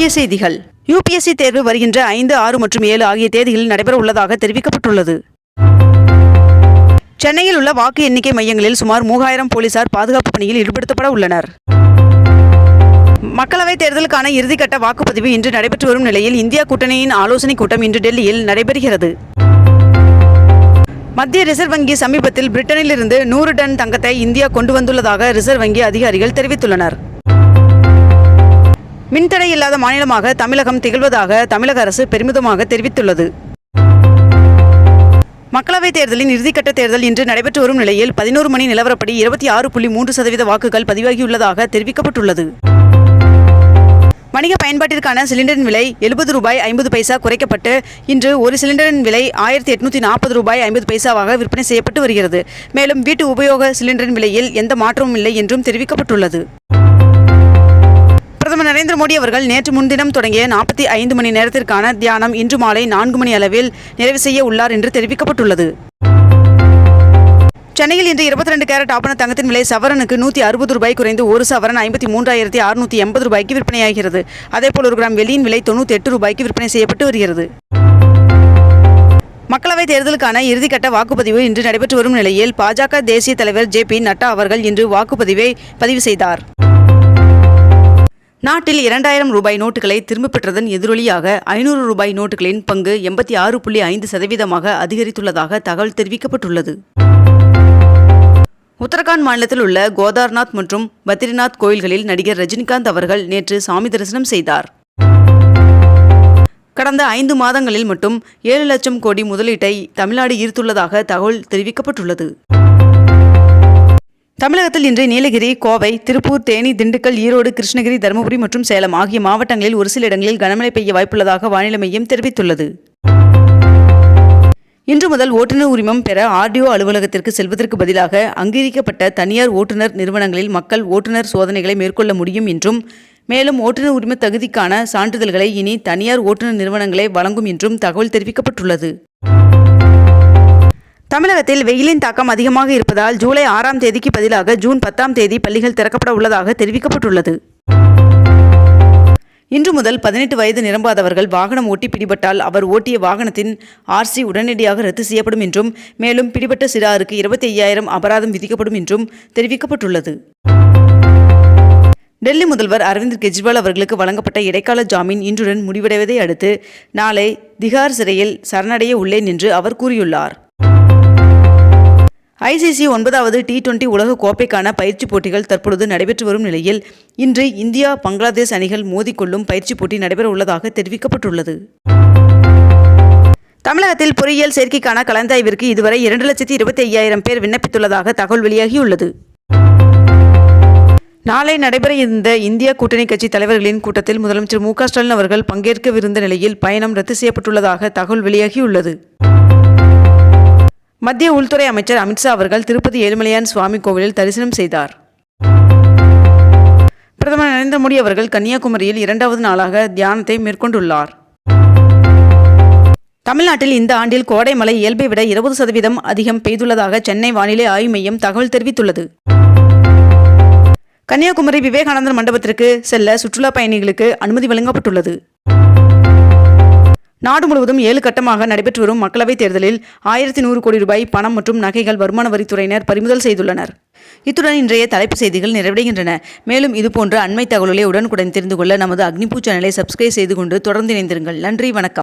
முக்கிய செய்திகள். யுபிஎஸ்சி தேர்வு வருகின்ற ஐந்து ஆறு மற்றும் ஏழு ஆகிய தேதிகளில் நடைபெற உள்ளதாக தெரிவிக்கப்பட்டுள்ளது. சென்னையில் உள்ள வாக்கு எண்ணிக்கை மையங்களில் சுமார் மூவாயிரம் போலீசார் பாதுகாப்பு பணியில் ஈடுபடுத்தப்பட உள்ளனர். மக்களவைத் தேர்தலுக்கான இறுதிக்கட்ட வாக்குப்பதிவு இன்று நடைபெற்று வரும் நிலையில் இந்தியா கூட்டணியின் ஆலோசனைக் கூட்டம் இன்று டெல்லியில் நடைபெறுகிறது. மத்திய ரிசர்வ் வங்கி சமீபத்தில் பிரிட்டனிலிருந்து நூறு டன் தங்கத்தை இந்தியா கொண்டு வந்துள்ளதாக ரிசர்வ் வங்கி அதிகாரிகள் தெரிவித்துள்ளனர். மின்தடை இல்லாத மாநிலமாக தமிழகம் திகழ்வதாக தமிழக அரசு பெருமிதமாக தெரிவித்துள்ளது. மக்களவைத் தேர்தலின் இறுதிக்கட்ட தேர்தல் இன்று நடைபெற்று வரும் நிலையில் பதினோரு மணி நிலவரப்படி இருபத்தி ஆறு புள்ளி மூன்று சதவீத வாக்குகள் பதிவாகியுள்ளதாக தெரிவிக்கப்பட்டுள்ளது. வணிக பயன்பாட்டிற்கான சிலிண்டரின் விலை எழுபது ரூபாய் ஐம்பது பைசா குறைக்கப்பட்டு இன்று ஒரு சிலிண்டரின் விலை ஆயிரத்தி எட்நூத்தி நாற்பது ரூபாய் ஐம்பது பைசாவாக விற்பனை செய்யப்பட்டு வருகிறது. மேலும் வீட்டு உபயோக சிலிண்டரின் விலையில் எந்த மாற்றமும் இல்லை என்றும் தெரிவிக்கப்பட்டுள்ளது. நரேந்திர மோடி அவர்கள் நேற்று முன்தினம் தொடங்கிய நாற்பத்தி ஐந்து மணி நேரத்திற்கான தியானம் இன்று மாலை நான்கு மணி அளவில் நிறைவு செய்ய உள்ளார் என்று தெரிவிக்கப்பட்டுள்ளது. சென்னையில் இன்று இருபத்தி ரெண்டு கேரட் ஆபண தங்கத்தின் விலை சவரனுக்கு நூற்றி அறுபது ரூபாய் குறைந்து ஒரு சவரன் ஐம்பத்தி மூன்றாயிரத்தி அறுநூற்றி எண்பது ரூபாய்க்கு விற்பனையாகிறது. அதேபோல் ஒரு கிராம் வெள்ளியின் விலை தொண்ணூற்றி எட்டு ரூபாய்க்கு விற்பனை செய்யப்பட்டு வருகிறது. மக்களவைத் தேர்தலுக்கான இறுதிக்கட்ட வாக்குப்பதிவு இன்று நடைபெற்று வரும் நிலையில் பாஜக தேசிய தலைவர் ஜே பி நட்டா அவர்கள் இன்று வாக்குப்பதிவை பதிவு செய்தார். நாட்டில் இரண்டாயிரம் ரூபாய் நோட்டுகளை திரும்பப் பெற்றதன் எதிரொலியாக ஐநூறு ரூபாய் நோட்டுகளின் பங்கு எண்பத்தி ஆறு புள்ளி ஐந்து சதவீதமாக அதிகரித்துள்ளதாக தகவல் தெரிவிக்கப்பட்டுள்ளது. உத்தரகாண்ட் மாநிலத்தில் உள்ள கோதார்நாத் மற்றும் பத்ரிநாத் கோயில்களில் நடிகர் ரஜினிகாந்த் அவர்கள் நேற்று சாமி தரிசனம் செய்தார். கடந்த ஐந்து மாதங்களில் மட்டும் ஏழு லட்சம் கோடி முதலீட்டை தமிழ்நாடு ஈர்த்துள்ளதாக தகவல் தெரிவிக்கப்பட்டுள்ளது. தமிழகத்தில் இன்று நீலகிரி கோவை திருப்பூர் தேனி திண்டுக்கல் ஈரோடு கிருஷ்ணகிரி தருமபுரி மற்றும் சேலம் ஆகிய மாவட்டங்களில் ஒரு சில இடங்களில் கனமழை பெய்ய வாய்ப்புள்ளதாக வானிலை மையம் தெரிவித்துள்ளது. இன்று முதல் ஓட்டுநர் உரிமம் பெற ஆர்டிஓ அலுவலகத்திற்கு செல்வதற்கு பதிலாக அங்கீகரிக்கப்பட்ட தனியார் ஓட்டுநர் நிறுவனங்களில் மக்கள் ஓட்டுநர் சோதனைகளை மேற்கொள்ள முடியும் என்றும் மேலும் ஓட்டுநர் உரிம தகுதிக்கான சான்றிதழ்களை இனி தனியார் ஓட்டுநர் நிறுவனங்களே வழங்கும் என்றும் தகவல் தெரிவிக்கப்பட்டுள்ளது. தமிழகத்தில் வெயிலின் தாக்கம் அதிகமாக இருப்பதால் ஜூலை ஆறாம் தேதிக்கு பதிலாக ஜூன் பத்தாம் தேதி பள்ளிகள் திறக்கப்பட உள்ளதாக தெரிவிக்கப்பட்டுள்ளது. இன்று முதல் பதினெட்டு வயது நிரம்பாதவர்கள் வாகனம் ஓட்டி பிடிபட்டால் அவர் ஓட்டிய வாகனத்தின் ஆர்சி உடனடியாக ரத்து செய்யப்படும் என்றும் மேலும் பிடிபட்ட சிறாருக்கு இருபத்தி ஐயாயிரம் அபராதம் விதிக்கப்படும் என்றும் தெரிவிக்கப்பட்டுள்ளது. டெல்லி முதல்வர் அரவிந்த் கெஜ்ரிவால் அவர்களுக்கு வழங்கப்பட்ட இடைக்கால ஜாமீன் இன்றுடன் முடிவடைவதை அடுத்து நாளை திகார் சிறையில் சரணடைய உள்ளேன் என்று அவர் கூறியுள்ளார். ஐசிசி ஒன்பதாவது டி டுவெண்டி உலக கோப்பைக்கான பயிற்சி போட்டிகள் தற்பொழுது நடைபெற்று வரும் நிலையில் இன்று இந்தியா பங்களாதேஷ் அணிகள் மோதிக்கொள்ளும் பயிற்சி போட்டி நடைபெற உள்ளதாக தெரிவிக்கப்பட்டுள்ளது. தமிழகத்தில் பொறியியல் சேர்க்கைக்கான கலந்தாய்விற்கு இதுவரை இரண்டு லட்சத்தி இருபத்தி ஐயாயிரம் பேர் விண்ணப்பித்துள்ளதாக தகவல் வெளியாகியுள்ளது. நாளை நடைபெற இருந்த இந்திய கூட்டணி கட்சி தலைவர்களின் கூட்டத்தில் முதலமைச்சர் மு க ஸ்டாலின் அவர்கள் பங்கேற்கவிருந்த நிலையில் பயணம் ரத்து செய்யப்பட்டுள்ளதாக தகவல் வெளியாகியுள்ளது. மத்திய உள்துறை அமைச்சர் அமித்ஷா அவர்கள் திருப்பதி ஏழுமலையான் சுவாமி கோவிலில் தரிசனம் செய்தார். பிரதமர் நரேந்திர மோடி அவர்கள் கன்னியாகுமரியில் இரண்டாவது நாளாக தியானத்தை மேற்கொண்டுள்ளார். தமிழ்நாட்டில் இந்த ஆண்டில் கோடை மழை இயல்பை விட இருபது சதவீதம் அதிகம் பெய்துள்ளதாக சென்னை வானிலை ஆய்வு மையம் தகவல் தெரிவித்துள்ளது. கன்னியாகுமரி விவேகானந்தர் மண்டபத்திற்கு செல்ல சுற்றுலா பயணிகளுக்கு அனுமதி வழங்கப்பட்டுள்ளது. நாடு முழுவதும் ஏழு கட்டமாக நடைபெற்று வரும் மக்களவைத் தேர்தலில் ஆயிரத்தி நூறு கோடி ரூபாய் பணம் மற்றும் நகைகள் வருமான வரித்துறையினர் பறிமுதல் செய்துள்ளனர். இத்துடன் இன்றைய தலைப்புச் செய்திகள் நிறைவடைகின்றன. மேலும் இதுபோன்ற அண்மை தகவல்களை உடனுக்குடன் தெரிந்து கொள்ள நமது அக்னிபூ சேனலை சப்ஸ்கிரைப் செய்து கொண்டு தொடர்ந்து இணைந்திருங்கள். நன்றி வணக்கம்.